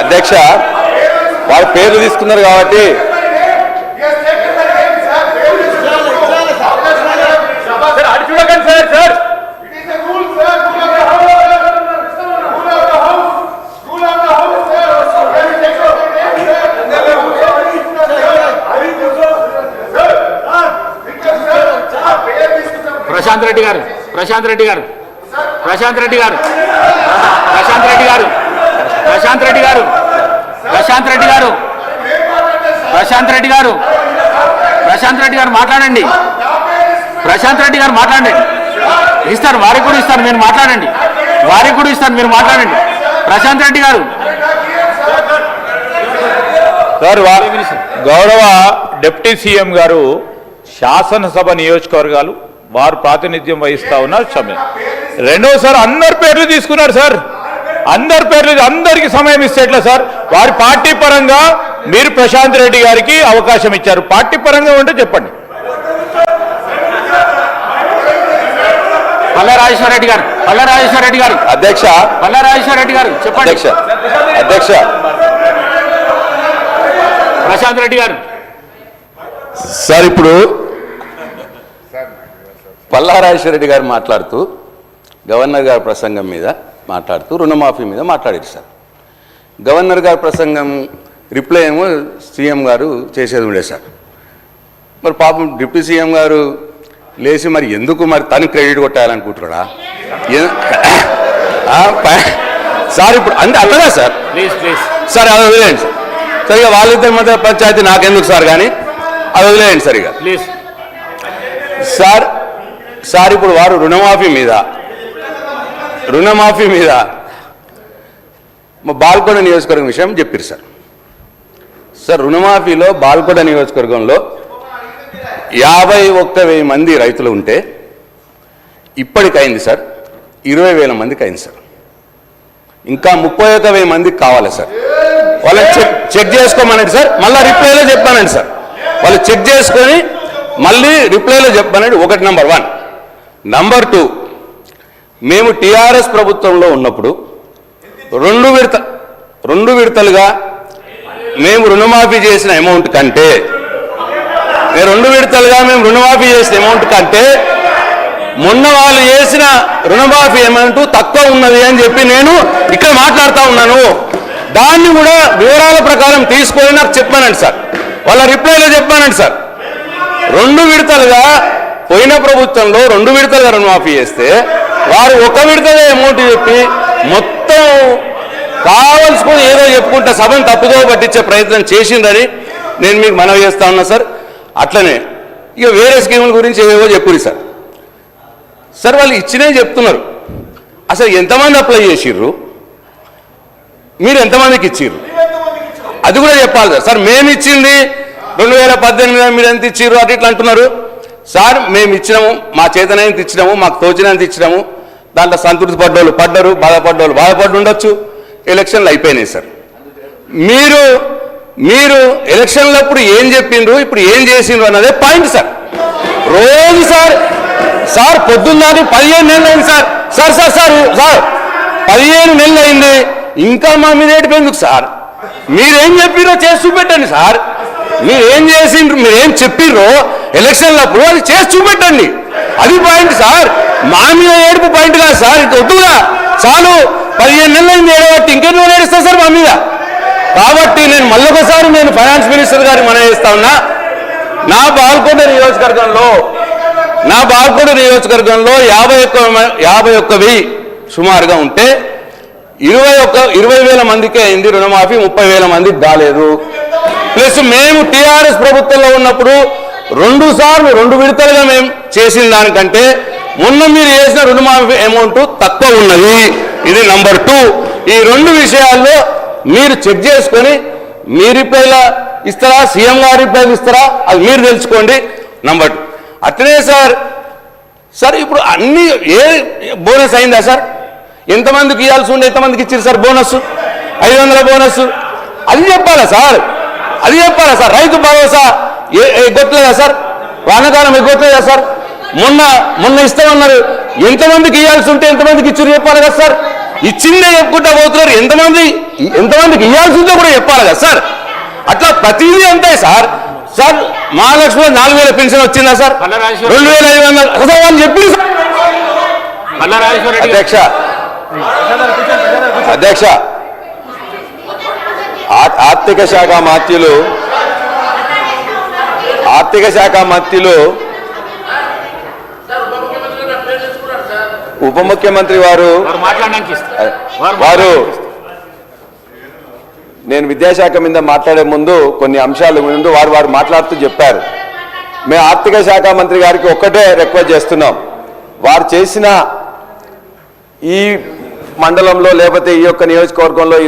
అధ్యక్ష వాళ్ళ పేర్లు తీసుకున్నారు కాబట్టి. ప్రశాంత్ రెడ్డి గారు ప్రశాంత్ రెడ్డి గారు ప్రశాంత్ రెడ్డి గారు ప్రశాంత్ రెడ్డి గారు. ప్రశాంత్ రెడ్డి గారు. ప్రశాంత్ రెడ్డి గారు. ప్రశాంత్ రెడ్డి గారు. ప్రశాంత్ రెడ్డి గారు మాట్లాడండి. ప్రశాంత్ రెడ్డి గారు మాట్లాడండి. ఇస్తారు వారికి కూడా ఇస్తాను మీరు మాట్లాడండి. వారికి కూడా ఇస్తాను మీరు మాట్లాడండి. ప్రశాంత్ రెడ్డి గారు. సార్ వా- గౌరవ డిప్యూటీ సీఎం గారు శాసనసభ నియోజకవర్గాలు వారు ప్రాతినిధ్యం వహిస్తా ఉన్నారు సమయం రెండోసారి అందరి పేర్లు తీసుకున్నారు సార్. అందరి పేర్లు అందరికి సమయం ఇస్తే ఎట్లా సార్. వారి పార్టీ పరంగా మీరు ప్రశాంత్ రెడ్డి గారికి అవకాశం ఇచ్చారు. పార్టీ పరంగా ఉంటే చెప్పండి. పల్ల రాజేశ్వర రెడ్డి గారు పల్ల రాజేశ్వర రెడ్డి గారు. అధ్యక్ష. పల్ల రాజేశ్వర రెడ్డి గారు చెప్పండి. అధ్యక్ష. అధ్యక్ష. ప్రశాంత్ రెడ్డి గారు. సార్ ఇప్పుడు పల్లారాజేశ్వర రెడ్డి గారు మాట్లాడుతూ గవర్నర్ గారి ప్రసంగం మీద మాట్లాడుతూ రుణమాఫీ మీద మాట్లాడారు సార్. గవర్నర్ గారి ప్రసంగం రిప్లై ఏమో సీఎం గారు చేసేది ఉండే సార్. మరి పాపం డిప్యూటీ సీఎం గారు లేచి మరి ఎందుకు మరి తను క్రెడిట్ కొట్టాలనుకుంటున్నాడా? సార్ ఇప్పుడు అంటే అట్లనే సార్? సార్ అది వదిలేయండి సార్. సరిగా వాళ్ళిద్దరి మధ్య పంచాయతీ నాకెందుకు సార్ కానీ అది వదిలేయండి సరిగా. ప్లీజ్. సార్ సార్ ఇప్పుడు వారు రుణమాఫీ మీద రుణమాఫీ మీద మా బాల్కొండ నియోజకవర్గం విషయం చెప్పారు సార్. సార్ రుణమాఫీలో బాల్కొండ నియోజకవర్గంలో యాభై ఒక్క వెయ్యి మంది రైతులు ఉంటే ఇప్పటికైంది సార్ ఇరవై వేల మందికి అయింది సార్. ఇంకా ముప్పై ఒక్క వెయ్యి మందికి కావాలి సార్. వాళ్ళని చెక్ చెక్ చేసుకోమనండి సార్ మళ్ళీ రిప్లైలో చెప్పానండి సార్. వాళ్ళు చెక్ చేసుకొని మళ్ళీ రిప్లైలో చెప్పానండి ఒకటి నెంబర్ వన్. నంబర్ టూ మేము టీఆర్ఎస్ ప్రభుత్వంలో ఉన్నప్పుడు రెండు విడత రెండు విడతలుగా మేము రుణమాఫీ చేసిన అమౌంట్ కంటే రెండు విడతలుగా మేము రుణమాఫీ చేసిన అమౌంట్ కంటే మొన్న వాళ్ళు చేసిన రుణమాఫీ అమౌంట్ తక్కువ ఉన్నది అని చెప్పి నేను ఇక్కడ మాట్లాడుతూ ఉన్నాను. దాన్ని కూడా వివరాల ప్రకారం తీసుకొని నాకు చెప్పానండి సార్. వాళ్ళ రిప్లైలో చెప్పానండి సార్. రెండు విడతలుగా పోయిన ప్రభుత్వంలో రెండు విడతలుగా రుణమాఫీ చేస్తే వారు ఒక విడతగా అమౌంట్ చెప్పి మొత్తం కావలసుకొని ఏదో చెప్పుకుంటా సభను తప్పుదో పట్టించే ప్రయత్నం చేసిందని నేను మీకు మనవి చేస్తా ఉన్నా సార్. అట్లనే ఇక వేరే స్కీముల గురించి ఏవేవో చెప్పురి సార్. సార్ వాళ్ళు ఇచ్చినే చెప్తున్నారు. అసలు ఎంతమంది అప్లై చేసిర్రు? మీరు ఎంతమందికి ఇచ్చిర్రు? అది కూడా చెప్పాలి సార్. సార్ మేము ఇచ్చింది రెండు వేల పద్దెనిమిది మీరు ఎంత ఇచ్చిర్రు? అటు ఇట్లా అంటున్నారు. సార్ మేము ఇచ్చినాము మా చేతనైనంత ఇచ్చినాము మాకు తోచినంత ఇచ్చినాము. దాంట్లో సంతృప్తి పడ్డోళ్ళు పడ్డరు బాధపడ్డోళ్ళు బాధపడి ఉండొచ్చు. ఎలక్షన్లు అయిపోయినాయి సార్. మీరు మీరు ఎలక్షన్లప్పుడు ఏం చెప్పిండ్రు ఇప్పుడు ఏం చేసిండ్రు అన్నదే పాయింట్ సార్. రోజు సార్ సార్ పొద్దున్న పదిహేను నెలలు అయింది sir. Sir sir sir sir పదిహేను నెలలు అయింది. ఇంకా మా మీద ఏడిపోయిందుకు సార్? మీరేం చెప్పిరో చేసి చూపెట్టండి సార్. మీరేం చేసిండ్రు మీరేం చెప్పిర్రో ఎలక్షన్లప్పుడు అది చేసి చూపెట్టండి. అది పాయింట్ సార్. మా మీద ఏడుపు పాయింట్ కాదు సార్. ఇది వద్దుగా చాలు. పదిహేను నెలలు అయింది ఏడబట్టి ఇంకెన్నో ఏడుస్తా సార్ మా మీద. కాబట్టి నేను మళ్ళొకసారి నేను ఫైనాన్స్ మినిస్టర్ గారికి మనం చేస్తా ఉన్నా. నా బాల్కొండ నియోజకవర్గంలో నా బాల్కొండ నియోజకవర్గంలో యాభై ఒక్క యాభై ఒక్కవి సుమారుగా ఉంటే ఇరవై ఒక్క ఇరవై వేల మందికే అయింది రుణమాఫీ ముప్పై వేల మందికి కాలేదు ప్లస్ మేము టీఆర్ఎస్ ప్రభుత్వంలో ఉన్నప్పుడు రెండు సార్లు రెండు విడతలుగా మేము చేసిన దానికంటే మొన్న మీరు చేసిన రుణమాఫీ అమౌంట్ తక్కువ ఉన్నది. ఇది నంబర్ టూ ఈ రెండు విషయాల్లో మీరు చెక్ చేసుకొని మీ రిప్లైలా ఇస్తారా సీఎం గారి రిపేర్లు ఇస్తారా అది మీరు తెలుసుకోండి. నంబర్ టూ అట్లనే సార్ సార్ ఇప్పుడు అన్ని ఏ బోనస్ అయిందా సార్? ఎంతమందికి ఇవ్వాల్సి ఉండే ఎంతమందికి ఇచ్చారు సార్ బోనస్ ఐదు వందల బోనస్ అది చెప్పాలా సార్? అది చెప్పాలా సార్? రైతు భరోసా ఎగ్గొట్టలేదా సార్? వానకాలం ఎగ్గొట్టలేదా సార్? మొన్న మొన్న ఇస్తామన్నారు. ఎంతమందికి ఇవ్వాల్సి ఉంటే ఎంతమందికి ఇచ్చారు చెప్పాలి కదా సార్? ఇచ్చిందే చెప్పుకుంటా పోతున్నారు. ఎంతమంది ఎంతమందికి ఇవ్వాల్సిందో కూడా చెప్పాలి కదా సార్? అట్లా ప్రతిదీ అంతే సార్. సార్ మహాలక్ష్మి నాలుగు వేల పెన్షన్ వచ్చిందా సార్? రెండు వేల ఐదు వందలు. అసలు వాళ్ళు చెప్పింది సార్? అధ్యక్ష. అధ్యక్ష. ఆర్థిక శాఖ మాత్యులు ఆర్థిక శాఖ మంత్రులు ఉప ముఖ్యమంత్రి వారు వారు. నేను విద్యాశాఖ మీద మాట్లాడే ముందు కొన్ని అంశాల ముందు వారు వారు మాట్లాడుతూ చెప్పారు. మేము ఆర్థిక శాఖ మంత్రి గారికి ఒక్కటే రిక్వెస్ట్ చేస్తున్నాం. వారు చేసిన ఈ మండలంలో లేకపోతే ఈ యొక్క నియోజకవర్గంలో